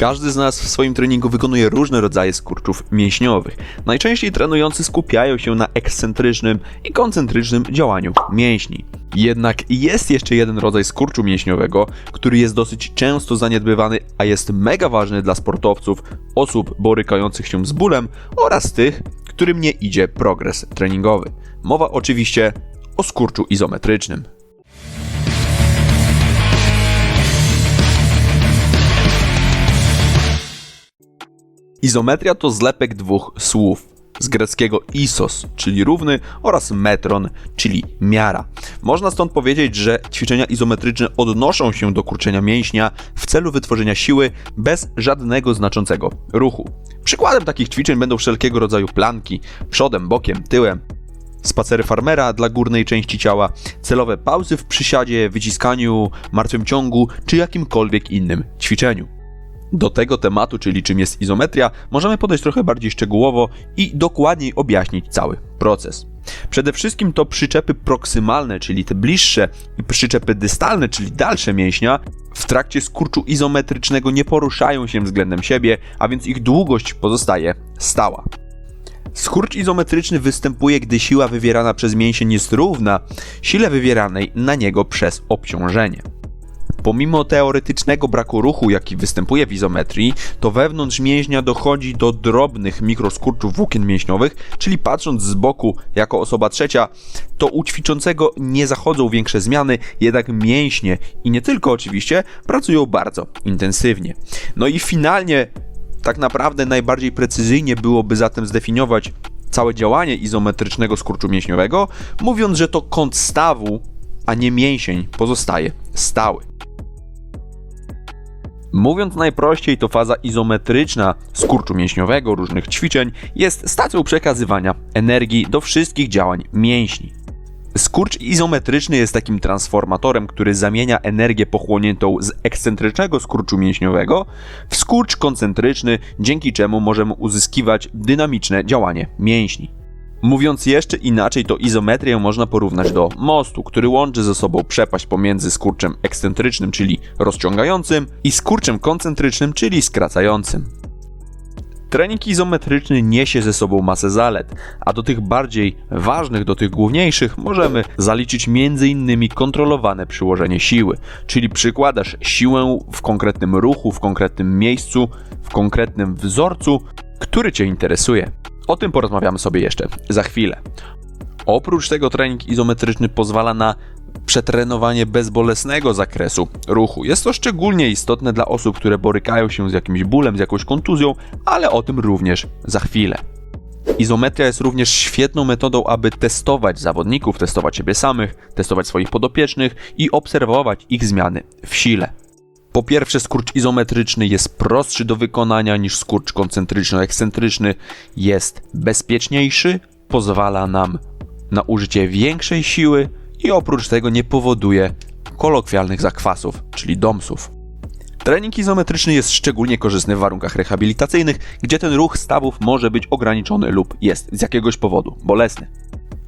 Każdy z nas w swoim treningu wykonuje różne rodzaje skurczów mięśniowych. Najczęściej trenujący skupiają się na ekscentrycznym i koncentrycznym działaniu mięśni. Jednak jest jeszcze jeden rodzaj skurczu mięśniowego, który jest dosyć często zaniedbywany, a jest mega ważny dla sportowców, osób borykających się z bólem oraz tych, którym nie idzie progres treningowy. Mowa oczywiście o skurczu izometrycznym. Izometria to zlepek dwóch słów. Z greckiego isos, czyli równy, oraz metron, czyli miara. Można stąd powiedzieć, że ćwiczenia izometryczne odnoszą się do kurczenia mięśnia w celu wytworzenia siły bez żadnego znaczącego ruchu. Przykładem takich ćwiczeń będą wszelkiego rodzaju planki, przodem, bokiem, tyłem, spacery farmera dla górnej części ciała, celowe pauzy w przysiadzie, wyciskaniu, martwym ciągu czy jakimkolwiek innym ćwiczeniu. Do tego tematu, czyli czym jest izometria, możemy podejść trochę bardziej szczegółowo i dokładniej objaśnić cały proces. Przede wszystkim to przyczepy proksymalne, czyli te bliższe, i przyczepy dystalne, czyli dalsze mięśnia, w trakcie skurczu izometrycznego nie poruszają się względem siebie, a więc ich długość pozostaje stała. Skurcz izometryczny występuje, gdy siła wywierana przez mięsień jest równa sile wywieranej na niego przez obciążenie. Pomimo teoretycznego braku ruchu, jaki występuje w izometrii, to wewnątrz mięśnia dochodzi do drobnych mikroskurczów włókien mięśniowych, czyli patrząc z boku jako osoba trzecia, to u ćwiczącego nie zachodzą większe zmiany, jednak mięśnie i nie tylko oczywiście pracują bardzo intensywnie. No i finalnie tak naprawdę najbardziej precyzyjnie byłoby zatem zdefiniować całe działanie izometrycznego skurczu mięśniowego, mówiąc, że to kąt stawu, a nie mięsień pozostaje stały. Mówiąc najprościej, to faza izometryczna skurczu mięśniowego różnych ćwiczeń jest stacją przekazywania energii do wszystkich działań mięśni. Skurcz izometryczny jest takim transformatorem, który zamienia energię pochłoniętą z ekscentrycznego skurczu mięśniowego w skurcz koncentryczny, dzięki czemu możemy uzyskiwać dynamiczne działanie mięśni. Mówiąc jeszcze inaczej, to izometrię można porównać do mostu, który łączy ze sobą przepaść pomiędzy skurczem ekscentrycznym, czyli rozciągającym, i skurczem koncentrycznym, czyli skracającym. Trening izometryczny niesie ze sobą masę zalet, a do tych bardziej ważnych, do tych główniejszych możemy zaliczyć m.in. kontrolowane przyłożenie siły, czyli przykładasz siłę w konkretnym ruchu, w konkretnym miejscu, w konkretnym wzorcu, który Cię interesuje. O tym porozmawiamy sobie jeszcze za chwilę. Oprócz tego trening izometryczny pozwala na przetrenowanie bezbolesnego zakresu ruchu. Jest to szczególnie istotne dla osób, które borykają się z jakimś bólem, z jakąś kontuzją, ale o tym również za chwilę. Izometria jest również świetną metodą, aby testować zawodników, testować siebie samych, testować swoich podopiecznych i obserwować ich zmiany w sile. Po pierwsze, skurcz izometryczny jest prostszy do wykonania niż skurcz koncentryczno-ekscentryczny, jest bezpieczniejszy, pozwala nam na użycie większej siły i oprócz tego nie powoduje kolokwialnych zakwasów, czyli domsów. Trening izometryczny jest szczególnie korzystny w warunkach rehabilitacyjnych, gdzie ten ruch stawów może być ograniczony lub jest z jakiegoś powodu bolesny.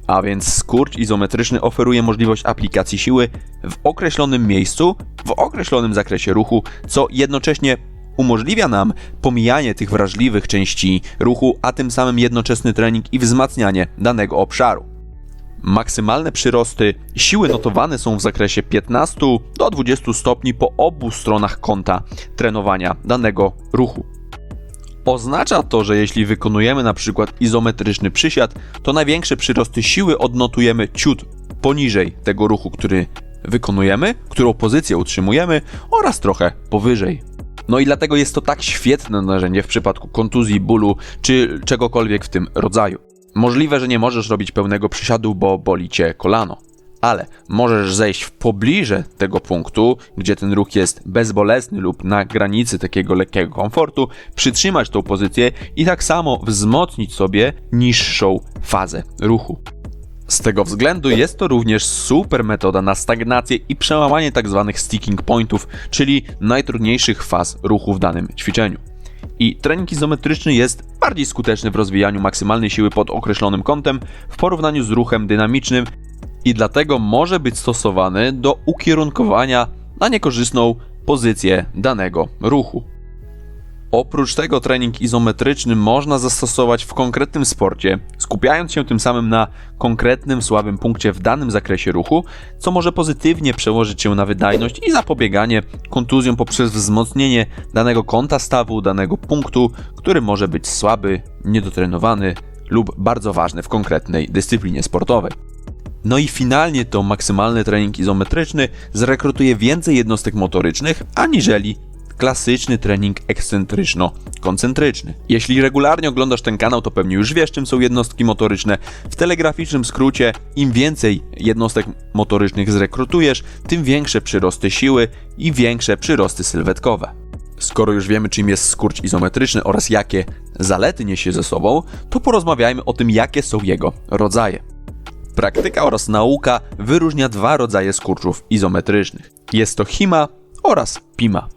A więc skurcz izometryczny oferuje możliwość aplikacji siły w określonym miejscu, w określonym zakresie ruchu, co jednocześnie umożliwia nam pomijanie tych wrażliwych części ruchu, a tym samym jednoczesny trening i wzmacnianie danego obszaru. Maksymalne przyrosty siły notowane są w zakresie 15 do 20 stopni po obu stronach kąta trenowania danego ruchu. Oznacza to, że jeśli wykonujemy na przykład izometryczny przysiad, to największe przyrosty siły odnotujemy ciut poniżej tego ruchu, który wykonujemy, którą pozycję utrzymujemy oraz trochę powyżej. No i dlatego jest to tak świetne narzędzie w przypadku kontuzji, bólu czy czegokolwiek w tym rodzaju. Możliwe, że nie możesz robić pełnego przysiadu, bo boli cię kolano ale możesz zejść w pobliże tego punktu, gdzie ten ruch jest bezbolesny lub na granicy takiego lekkiego komfortu, przytrzymać tą pozycję i tak samo wzmocnić sobie niższą fazę ruchu. Z tego względu jest to również super metoda na stagnację i przełamanie tzw. Tak sticking pointów, czyli najtrudniejszych faz ruchu w danym ćwiczeniu. I trening izometryczny jest bardziej skuteczny w rozwijaniu maksymalnej siły pod określonym kątem w porównaniu z ruchem dynamicznym, i dlatego może być stosowany do ukierunkowania na niekorzystną pozycję danego ruchu. Oprócz tego trening izometryczny można zastosować w konkretnym sporcie, skupiając się tym samym na konkretnym słabym punkcie w danym zakresie ruchu, co może pozytywnie przełożyć się na wydajność i zapobieganie kontuzjom poprzez wzmocnienie danego kąta stawu, danego punktu, który może być słaby, niedotrenowany lub bardzo ważny w konkretnej dyscyplinie sportowej. No i finalnie to maksymalny trening izometryczny zrekrutuje więcej jednostek motorycznych aniżeli klasyczny trening ekscentryczno-koncentryczny. Jeśli regularnie oglądasz ten kanał, to pewnie już wiesz, czym są jednostki motoryczne. W telegraficznym skrócie, im więcej jednostek motorycznych zrekrutujesz, tym większe przyrosty siły i większe przyrosty sylwetkowe. Skoro już wiemy, czym jest skurcz izometryczny oraz jakie zalety niesie ze sobą, to porozmawiajmy o tym, jakie są jego rodzaje. Praktyka oraz nauka wyróżnia dwa rodzaje skurczów izometrycznych. Jest to HIMA oraz PIMA.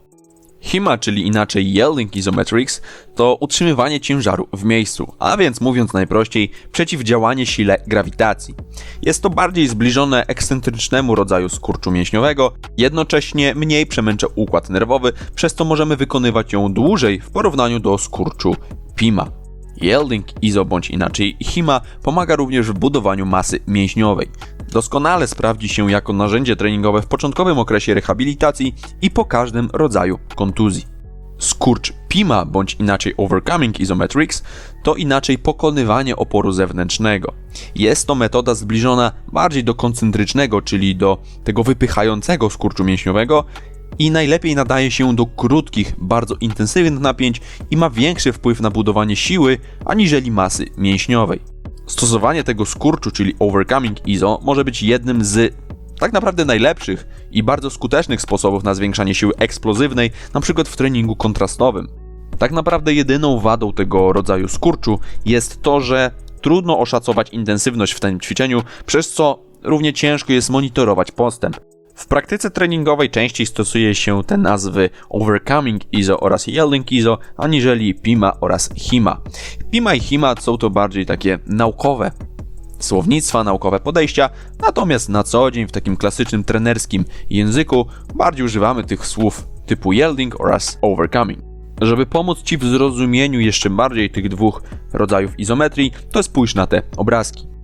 HIMA, czyli inaczej Yielding Isometrics, to utrzymywanie ciężaru w miejscu, a więc mówiąc najprościej, przeciwdziałanie sile grawitacji. Jest to bardziej zbliżone ekscentrycznemu rodzaju skurczu mięśniowego, jednocześnie mniej przemęcza układ nerwowy, przez co możemy wykonywać ją dłużej w porównaniu do skurczu PIMA. Yielding ISO bądź inaczej HIMA pomaga również w budowaniu masy mięśniowej. Doskonale sprawdzi się jako narzędzie treningowe w początkowym okresie rehabilitacji i po każdym rodzaju kontuzji. Skurcz PIMA bądź inaczej Overcoming Isometrics to inaczej pokonywanie oporu zewnętrznego. Jest to metoda zbliżona bardziej do koncentrycznego, czyli do tego wypychającego skurczu mięśniowego i najlepiej nadaje się do krótkich, bardzo intensywnych napięć i ma większy wpływ na budowanie siły aniżeli masy mięśniowej. Stosowanie tego skurczu, czyli overcoming ISO, może być jednym z tak naprawdę najlepszych i bardzo skutecznych sposobów na zwiększanie siły eksplozywnej, np. w treningu kontrastowym. Tak naprawdę jedyną wadą tego rodzaju skurczu jest to, że trudno oszacować intensywność w tym ćwiczeniu, przez co równie ciężko jest monitorować postęp. W praktyce treningowej częściej stosuje się te nazwy Overcoming ISO oraz Yielding ISO, aniżeli PIMA oraz HIMA. PIMA i HIMA są to bardziej takie naukowe słownictwa, naukowe podejścia, natomiast na co dzień w takim klasycznym trenerskim języku bardziej używamy tych słów typu yielding oraz overcoming. Żeby pomóc Ci w zrozumieniu jeszcze bardziej tych dwóch rodzajów izometrii, to spójrz na te obrazki.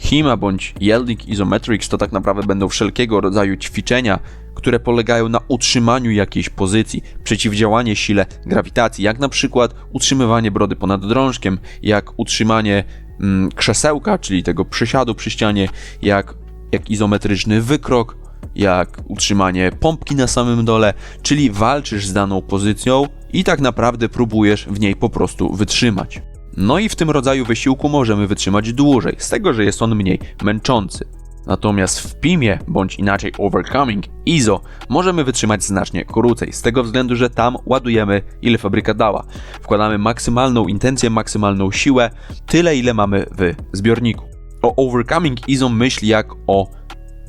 HIMA bądź Yielding Isometrics to tak naprawdę będą wszelkiego rodzaju ćwiczenia, które polegają na utrzymaniu jakiejś pozycji, przeciwdziałanie sile grawitacji, jak na przykład utrzymywanie brody ponad drążkiem, jak utrzymanie mm, krzesełka, czyli tego przysiadu przy ścianie, jak, jak izometryczny wykrok, jak utrzymanie pompki na samym dole, czyli walczysz z daną pozycją i tak naprawdę próbujesz w niej po prostu wytrzymać. No i w tym rodzaju wysiłku możemy wytrzymać dłużej, z tego, że jest on mniej męczący. Natomiast w PIMie, bądź inaczej Overcoming ISO, możemy wytrzymać znacznie krócej, z tego względu, że tam ładujemy ile fabryka dała. Wkładamy maksymalną intencję, maksymalną siłę, tyle ile mamy w zbiorniku. O Overcoming ISO myśli jak o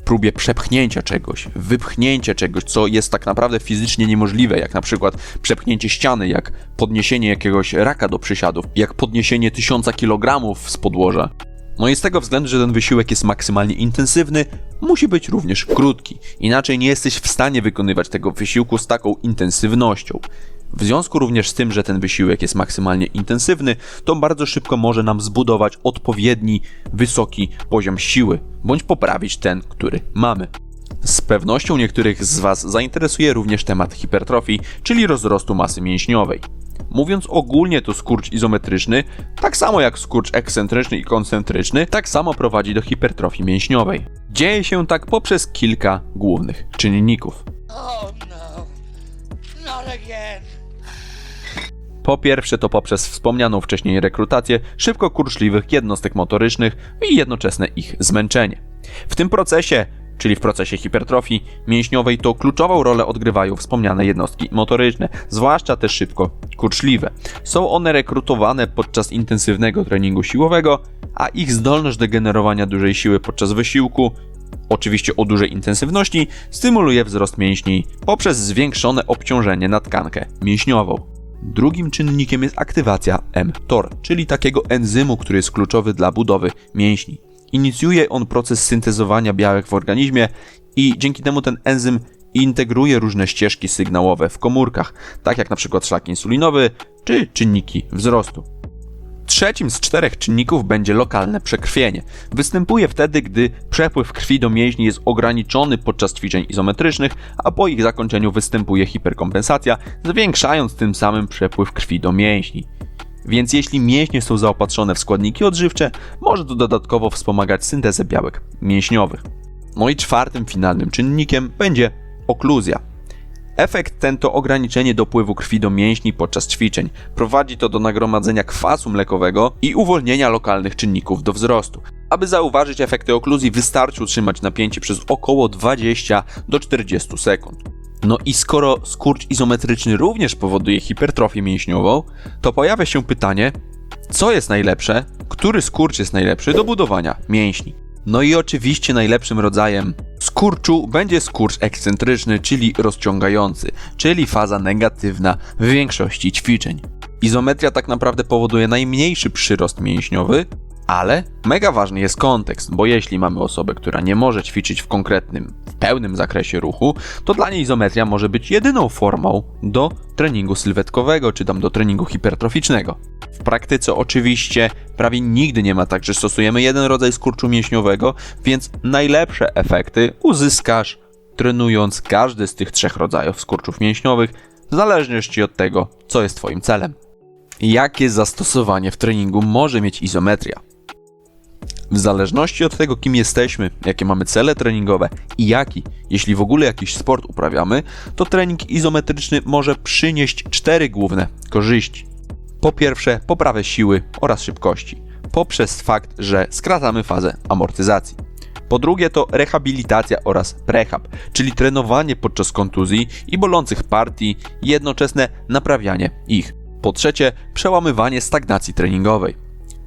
próbie przepchnięcia czegoś, wypchnięcia czegoś, co jest tak naprawdę fizycznie niemożliwe, jak na przykład przepchnięcie ściany, jak podniesienie jakiegoś raka do przysiadów, jak podniesienie tysiąca kilogramów z podłoża. No i z tego względu, że ten wysiłek jest maksymalnie intensywny, musi być również krótki. Inaczej nie jesteś w stanie wykonywać tego wysiłku z taką intensywnością. W związku również z tym, że ten wysiłek jest maksymalnie intensywny, to bardzo szybko może nam zbudować odpowiedni, wysoki poziom siły, bądź poprawić ten, który mamy. Z pewnością niektórych z Was zainteresuje również temat hipertrofii, czyli rozrostu masy mięśniowej. Mówiąc ogólnie, to skurcz izometryczny, tak samo jak skurcz ekscentryczny i koncentryczny, tak samo prowadzi do hipertrofii mięśniowej. Dzieje się tak poprzez kilka głównych czynników. Oh no, not again. Po pierwsze to poprzez wspomnianą wcześniej rekrutację szybko kurczliwych jednostek motorycznych i jednoczesne ich zmęczenie. W tym procesie, czyli w procesie hipertrofii mięśniowej, to kluczową rolę odgrywają wspomniane jednostki motoryczne, zwłaszcza te szybko kurczliwe. Są one rekrutowane podczas intensywnego treningu siłowego, a ich zdolność do generowania dużej siły podczas wysiłku oczywiście o dużej intensywności, stymuluje wzrost mięśni poprzez zwiększone obciążenie na tkankę mięśniową. Drugim czynnikiem jest aktywacja mTOR, czyli takiego enzymu, który jest kluczowy dla budowy mięśni. Inicjuje on proces syntezowania białek w organizmie i dzięki temu ten enzym integruje różne ścieżki sygnałowe w komórkach, tak jak na przykład szlak insulinowy czy czynniki wzrostu. Trzecim z czterech czynników będzie lokalne przekrwienie. Występuje wtedy, gdy przepływ krwi do mięśni jest ograniczony podczas ćwiczeń izometrycznych, a po ich zakończeniu występuje hiperkompensacja, zwiększając tym samym przepływ krwi do mięśni. Więc jeśli mięśnie są zaopatrzone w składniki odżywcze, może to dodatkowo wspomagać syntezę białek mięśniowych. No i czwartym finalnym czynnikiem będzie okluzja. Efekt ten to ograniczenie dopływu krwi do mięśni podczas ćwiczeń. Prowadzi to do nagromadzenia kwasu mlekowego i uwolnienia lokalnych czynników do wzrostu. Aby zauważyć efekty okluzji, wystarczy utrzymać napięcie przez około 20 do 40 sekund. No i skoro skurcz izometryczny również powoduje hipertrofię mięśniową, to pojawia się pytanie, co jest najlepsze, który skurcz jest najlepszy do budowania mięśni. No i oczywiście najlepszym rodzajem skurczu będzie skurcz ekscentryczny, czyli rozciągający, czyli faza negatywna w większości ćwiczeń. Izometria tak naprawdę powoduje najmniejszy przyrost mięśniowy, ale mega ważny jest kontekst, bo jeśli mamy osobę, która nie może ćwiczyć w konkretnym, pełnym zakresie ruchu, to dla niej izometria może być jedyną formą do treningu sylwetkowego, czy tam do treningu hipertroficznego. W praktyce oczywiście prawie nigdy nie ma tak, że stosujemy jeden rodzaj skurczu mięśniowego, więc najlepsze efekty uzyskasz trenując każdy z tych trzech rodzajów skurczów mięśniowych, w zależności od tego, co jest Twoim celem. Jakie zastosowanie w treningu może mieć izometria? W zależności od tego, kim jesteśmy, jakie mamy cele treningowe i jaki, jeśli w ogóle jakiś sport uprawiamy, to trening izometryczny może przynieść cztery główne korzyści. Po pierwsze, poprawę siły oraz szybkości, poprzez fakt, że skracamy fazę amortyzacji. Po drugie, to rehabilitacja oraz prehab, czyli trenowanie podczas kontuzji i bolących partii jednoczesne naprawianie ich. Po trzecie, przełamywanie stagnacji treningowej.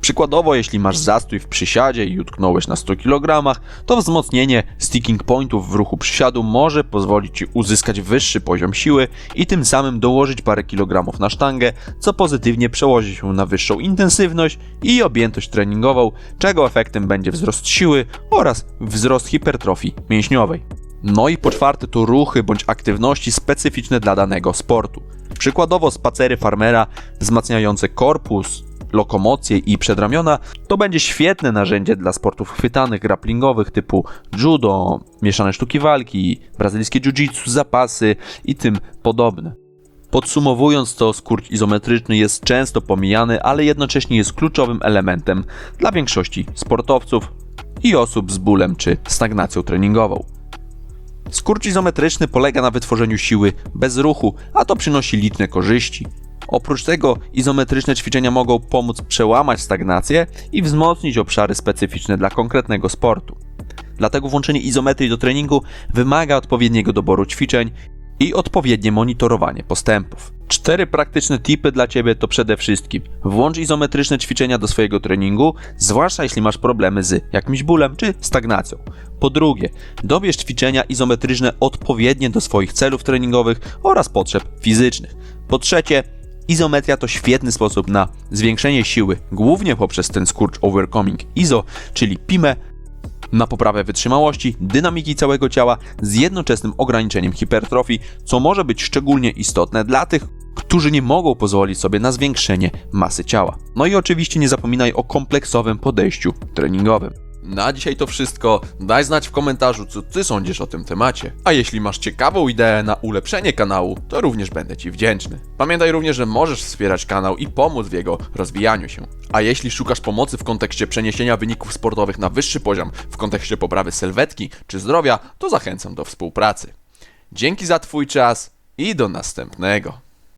Przykładowo, jeśli masz zastój w przysiadzie i utknąłeś na 100 kg, to wzmocnienie sticking pointów w ruchu przysiadu może pozwolić Ci uzyskać wyższy poziom siły i tym samym dołożyć parę kilogramów na sztangę, co pozytywnie przełoży się na wyższą intensywność i objętość treningową, czego efektem będzie wzrost siły oraz wzrost hipertrofii mięśniowej. No i po czwarte to ruchy bądź aktywności specyficzne dla danego sportu. Przykładowo spacery farmera wzmacniające korpus, lokomocję i przedramiona to będzie świetne narzędzie dla sportów chwytanych, grapplingowych typu judo, mieszane sztuki walki, brazylijskie jiu-jitsu, zapasy i tym podobne. Podsumowując to, skurcz izometryczny jest często pomijany, ale jednocześnie jest kluczowym elementem dla większości sportowców i osób z bólem czy stagnacją treningową. Skurcz izometryczny polega na wytworzeniu siły bez ruchu, a to przynosi liczne korzyści. Oprócz tego izometryczne ćwiczenia mogą pomóc przełamać stagnację i wzmocnić obszary specyficzne dla konkretnego sportu. Dlatego włączenie izometrii do treningu wymaga odpowiedniego doboru ćwiczeń i odpowiednie monitorowanie postępów. Cztery praktyczne tipy dla Ciebie to przede wszystkim włącz izometryczne ćwiczenia do swojego treningu, zwłaszcza jeśli masz problemy z jakimś bólem czy stagnacją. Po drugie, dobierz ćwiczenia izometryczne odpowiednie do swoich celów treningowych oraz potrzeb fizycznych. Po trzecie, Izometria to świetny sposób na zwiększenie siły, głównie poprzez ten skurcz overcoming ISO, czyli PIME, na poprawę wytrzymałości, dynamiki całego ciała z jednoczesnym ograniczeniem hipertrofii, co może być szczególnie istotne dla tych, którzy nie mogą pozwolić sobie na zwiększenie masy ciała. No i oczywiście nie zapominaj o kompleksowym podejściu treningowym. Na dzisiaj to wszystko. Daj znać w komentarzu, co ty sądzisz o tym temacie. A jeśli masz ciekawą ideę na ulepszenie kanału, to również będę ci wdzięczny. Pamiętaj również, że możesz wspierać kanał i pomóc w jego rozwijaniu się. A jeśli szukasz pomocy w kontekście przeniesienia wyników sportowych na wyższy poziom, w kontekście poprawy sylwetki czy zdrowia, to zachęcam do współpracy. Dzięki za Twój czas i do następnego.